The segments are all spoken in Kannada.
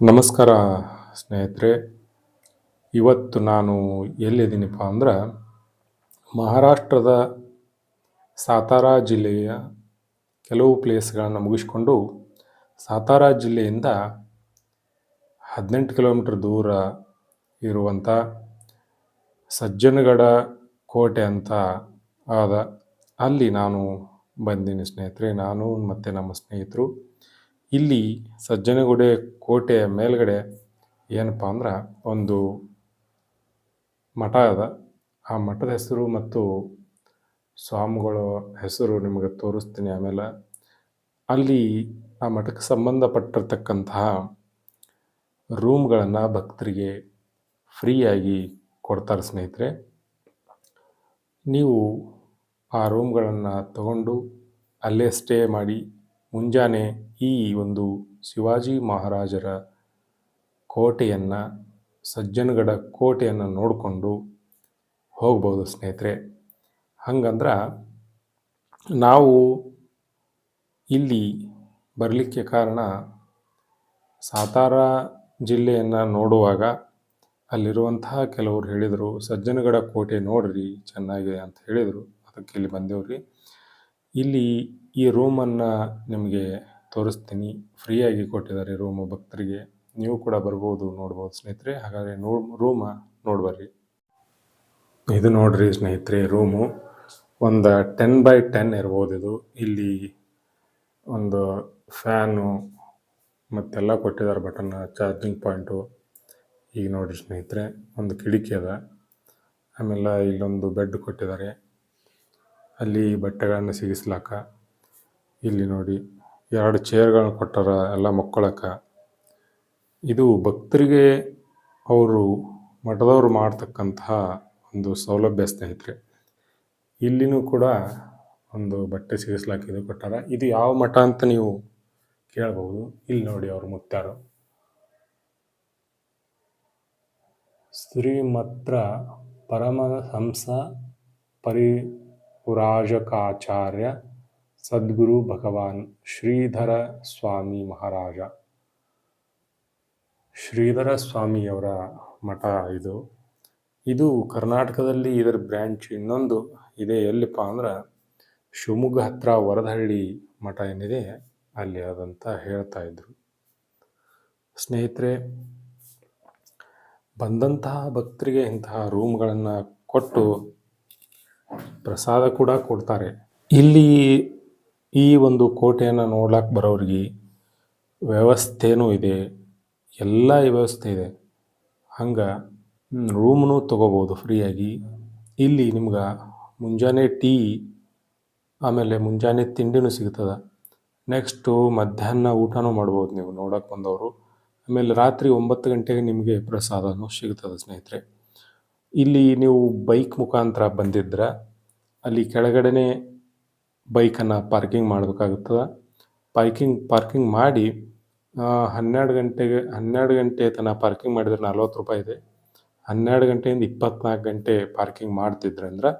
ನಮಸ್ಕಾರ ಸ್ನೇಹಿತರೆ. ಇವತ್ತು ನಾನು ಎಲ್ಲಿದ್ದೀನಪ್ಪ ಅಂದ್ರೆ ಮಹಾರಾಷ್ಟ್ರದ ಸಾತಾರಾ ಜಿಲ್ಲೆಯ ಕೆಲವು ಪ್ಲೇಸ್ಗಳನ್ನು ಮುಗಿಸ್ಕೊಂಡು ಸಾತಾರಾ ಜಿಲ್ಲೆಯಿಂದ ಹದಿನೆಂಟು ಕಿಲೋಮೀಟ್ರ್ ದೂರ ಇರುವಂಥ ಸಜ್ಜನಗಡ ಕೋಟೆ ಅಂತ ಆದ ಅಲ್ಲಿ ನಾನು ಬಂದೀನಿ ಸ್ನೇಹಿತರೆ. ನಾನು ಮತ್ತು ನಮ್ಮ ಸ್ನೇಹಿತರು ಇಲ್ಲಿ ಸಜ್ಜನಗುಡೆ ಕೋಟೆಯ ಮೇಲ್ಗಡೆ ಏನಪ್ಪ ಅಂದ್ರೆ ಒಂದು ಮಠ ಅದ. ಆ ಮಠದ ಹೆಸರು ಮತ್ತು ಸ್ವಾಮಿಗಳ ಹೆಸರು ನಿಮಗೆ ತೋರಿಸ್ತೀನಿ ಆಮೇಲೆ. ಅಲ್ಲಿ ಆ ಮಠಕ್ಕೆ ಸಂಬಂಧಪಟ್ಟಿರ್ತಕ್ಕಂತಹ ರೂಮ್ಗಳನ್ನು ಭಕ್ತರಿಗೆ ಫ್ರೀಯಾಗಿ ಕೊಡ್ತಾರೆ ಸ್ನೇಹಿತರೆ. ನೀವು ಆ ರೂಮ್ಗಳನ್ನು ತಗೊಂಡು ಅಲ್ಲೇ ಸ್ಟೇ ಮಾಡಿ ಮುಂಜಾನೆ ಈ ಒಂದು ಶಿವಾಜಿ ಮಹಾರಾಜರ ಕೋಟೆಯನ್ನು, ಸಜ್ಜನಗಡ ಕೋಟೆಯನ್ನು ನೋಡಿಕೊಂಡು ಹೋಗ್ಬೋದು ಸ್ನೇಹಿತರೆ. ಹಂಗಂದ್ರೆ ನಾವು ಇಲ್ಲಿ ಬರಲಿಕ್ಕೆ ಕಾರಣ ಸಾತಾರ ಜಿಲ್ಲೆಯನ್ನು ನೋಡುವಾಗ ಅಲ್ಲಿರುವಂತಹ ಕೆಲವರು ಹೇಳಿದರು, ಸಜ್ಜನಗಡ ಕೋಟೆ ನೋಡ್ರಿ, ಚೆನ್ನಾಗಿದೆ ಅಂತ ಹೇಳಿದರು. ಅದಕ್ಕೆ ಇಲ್ಲಿ ಬಂದೇವ್ರಿ. ಇಲ್ಲಿ ಈ ರೂಮನ್ನು ನಿಮಗೆ ತೋರಿಸ್ತೀನಿ. ಫ್ರೀಯಾಗಿ ಕೊಟ್ಟಿದ್ದಾರೆ ರೂಮು ಭಕ್ತರಿಗೆ. ನೀವು ಕೂಡ ಬರ್ಬೋದು, ನೋಡ್ಬೋದು ಸ್ನೇಹಿತರೆ. ಹಾಗಾದರೆ ನೋ ರೂಮ ನೋಡ್ಬರ್ರಿ. ಇದು ನೋಡ್ರಿ ಸ್ನೇಹಿತರೆ ರೂಮು ಒಂದು ಟೆನ್ ಬೈ ಟೆನ್ ಇರ್ಬೋದು ಇದು. ಇಲ್ಲಿ ಒಂದು ಫ್ಯಾನು ಮತ್ತೆಲ್ಲ ಕೊಟ್ಟಿದ್ದಾರೆ ಬಟನ್ ಚಾರ್ಜಿಂಗ್ ಪಾಯಿಂಟು ಈಗ ನೋಡಿರಿ ಸ್ನೇಹಿತರೆ, ಒಂದು ಕಿಟಕಿ ಅದ. ಆಮೇಲೆ ಇಲ್ಲೊಂದು ಬೆಡ್ ಕೊಟ್ಟಿದ್ದಾರೆ. ಅಲ್ಲಿ ಬಟ್ಟೆಗಳನ್ನು ಸಿಗಿಸ್ಲಾಕ. ಇಲ್ಲಿ ನೋಡಿ, ಎರಡು ಚೇರ್ಗಳನ್ನ ಕೊಟ್ಟಾರ ಎಲ್ಲ ಮಕ್ಕೊಳಕ್ಕೆ ಇದು ಭಕ್ತರಿಗೆ ಅವರು, ಮಠದವರು ಮಾಡ್ತಕ್ಕಂತಹ ಒಂದು ಸೌಲಭ್ಯ ಸ್ನೇಹಿತರೆ. ಇಲ್ಲಿನೂ ಕೂಡ ಒಂದು ಬಟ್ಟೆ ಸಿಗಿಸ್ಲಾಕ ಇದು ಕೊಟ್ಟಾರ. ಇದು ಯಾವ ಮಠ ಅಂತ ನೀವು ಕೇಳಬಹುದು. ಇಲ್ಲಿ ನೋಡಿ ಅವರು ಮುತ್ಯಾರು ಶ್ರೀಮತ್ರ ಪರಮಹಂಸ ಪರಿವ್ರಾಜಕಾಚಾರ್ಯ ಸದ್ಗುರು ಭಗವಾನ್ ಶ್ರೀಧರ ಸ್ವಾಮಿ ಮಹಾರಾಜ. ಶ್ರೀಧರ ಸ್ವಾಮಿಯವರ ಮಠ ಇದು. ಇದು ಕರ್ನಾಟಕದಲ್ಲಿ ಇದರ ಬ್ರ್ಯಾಂಚ್ ಇನ್ನೊಂದು. ಇದೆ ಎಲ್ಲಿಪ್ಪ ಅಂದ್ರೆ ಶಿವಮೊಗ್ಗ ಹತ್ರ ವರದಹಳ್ಳಿ ಮಠ ಏನಿದೆ ಅಲ್ಲಿ ಅದಂತ ಹೇಳ್ತಾ ಇದ್ರು. ಸ್ನೇಹಿತರೆ, ಬಂದಂತಹ ಭಕ್ತರಿಗೆ ಇಂತಹ ರೂಮ್ಗಳನ್ನು ಕೊಟ್ಟು ಪ್ರಸಾದ ಕೂಡ ಕೊಡ್ತಾರೆ. ಇಲ್ಲಿ ಈ ಒಂದು ಕೋಟೆಯನ್ನು ನೋಡ್ಲಾಕ್ ಬರೋರಿಗೆ ವ್ಯವಸ್ಥೆನೂ ಇದೆ. ಎಲ್ಲ ವ್ಯವಸ್ಥೆ ಇದೆ. ಹಂಗೆ ರೂಮ್ನು ತೊಗೋಬೋದು ಫ್ರೀಯಾಗಿ. ಇಲ್ಲಿ ನಿಮ್ಗೆ ಮುಂಜಾನೆ ಟೀ, ಆಮೇಲೆ ಮುಂಜಾನೆ ತಿಂಡಿನೂ ಸಿಗ್ತದೆ. ನೆಕ್ಸ್ಟು ಮಧ್ಯಾಹ್ನ ಊಟನೂ ಮಾಡ್ಬೋದು ನೀವು ನೋಡೋಕೆ ಬಂದವರು. ಆಮೇಲೆ ರಾತ್ರಿ ಒಂಬತ್ತು ಗಂಟೆಗೆ ನಿಮಗೆ ಪ್ರಸಾದನೂ ಸಿಗ್ತದೆ ಸ್ನೇಹಿತರೆ. ಇಲ್ಲಿ ನೀವು ಬೈಕ್ ಮುಖಾಂತರ ಬಂದಿದ್ರೆ, ಅಲ್ಲಿ ಕೆಳಗಡೆನೇ ಬೈಕನ್ನು ಪಾರ್ಕಿಂಗ್ ಮಾಡಬೇಕಾಗುತ್ತದೆ. ಪಾರ್ಕಿಂಗ್ ಪಾರ್ಕಿಂಗ್ ಮಾಡಿ ಹನ್ನೆರಡು ಗಂಟೆಗೆ, ಹನ್ನೆರಡು ಗಂಟೆ ತನಕ ಪಾರ್ಕಿಂಗ್ ಮಾಡಿದ್ರೆ ನಲ್ವತ್ತು ರೂಪಾಯಿ ಇದೆ. ಹನ್ನೆರಡು ಗಂಟೆಯಿಂದ ಇಪ್ಪತ್ನಾಲ್ಕು ಗಂಟೆ ಪಾರ್ಕಿಂಗ್ ಮಾಡ್ತಿದ್ರೆ ಅಂದ್ರೆ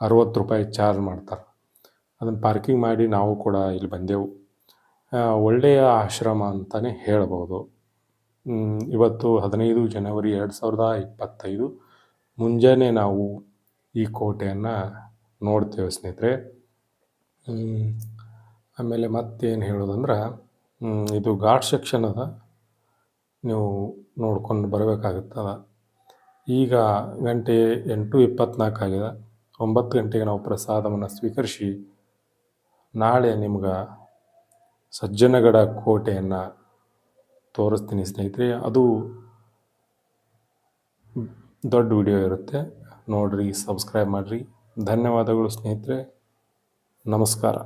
ಅರುವತ್ತು ರೂಪಾಯಿ ಚಾರ್ಜ್ ಮಾಡ್ತಾರೆ. ಅದನ್ನು ಪಾರ್ಕಿಂಗ್ ಮಾಡಿ ನಾವು ಕೂಡ ಇಲ್ಲಿ ಬಂದೆವು. ಒಳ್ಳೆಯ ಆಶ್ರಮ ಅಂತಲೇ ಹೇಳ್ಬೋದು. ಇವತ್ತು ಹದಿನೈದು ಜನವರಿ ಎರಡು ಸಾವಿರದ ಇಪ್ಪತ್ತೈದು. ಮುಂಜಾನೆ ನಾವು ಈ ಕೋಟೆಯನ್ನು ನೋಡ್ತೇವೆ ಸ್ನೇಹಿತರೆ. ಆಮೇಲೆ ಮತ್ತೇನು ಹೇಳೋದಂದ್ರೆ ಇದು ಘಾಟ್ ಸೆಕ್ಷನ್ ಅದ. ನೀವು ನೋಡ್ಕೊಂಡು ಬರಬೇಕಾಗುತ್ತದ. ಈಗ ಗಂಟೆ ಎಂಟು ಇಪ್ಪತ್ನಾಲ್ಕು ಆಗಿದೆ. ಒಂಬತ್ತು ಗಂಟೆಗೆ ನಾವು ಪ್ರಸಾದವನ್ನು ಸ್ವೀಕರಿಸಿ ನಾಳೆ ನಿಮ್ಗೆ ಸಜ್ಜನಗಡ ಕೋಟೆಯನ್ನು ತೋರಿಸ್ತೀನಿ ಸ್ನೇಹಿತರೆ. ಅದು ದೊಡ್ಡ ವಿಡಿಯೋ ಇರುತ್ತೆ. ನೋಡಿರಿ ಸಬ್ಸ್ಕ್ರೈಬ್ ಮಾಡಿರಿ. ಧನ್ಯವಾದಗಳು ಸ್ನೇಹಿತರೆ. ನಮಸ್ಕಾರ.